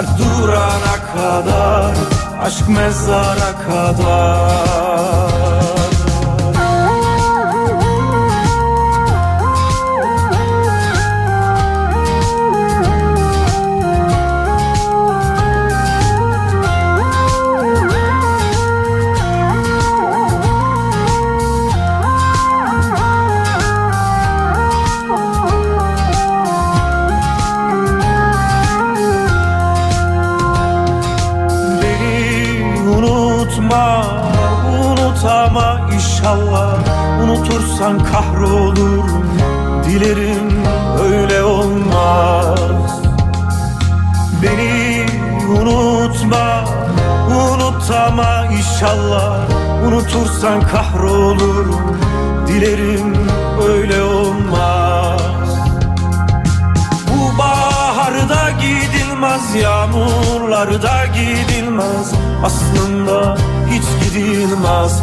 Kalp durana kadar Aşk mezara kadar unutama inşallah Unutursan kahrolurum, dilerim öyle olmaz. Beni unutma, unutama inşallah Unutursan kahrolurum, dilerim öyle olmaz. Bu baharda gidilmez Yağmurlarda gidilmez. Aslında hiç Gidilmez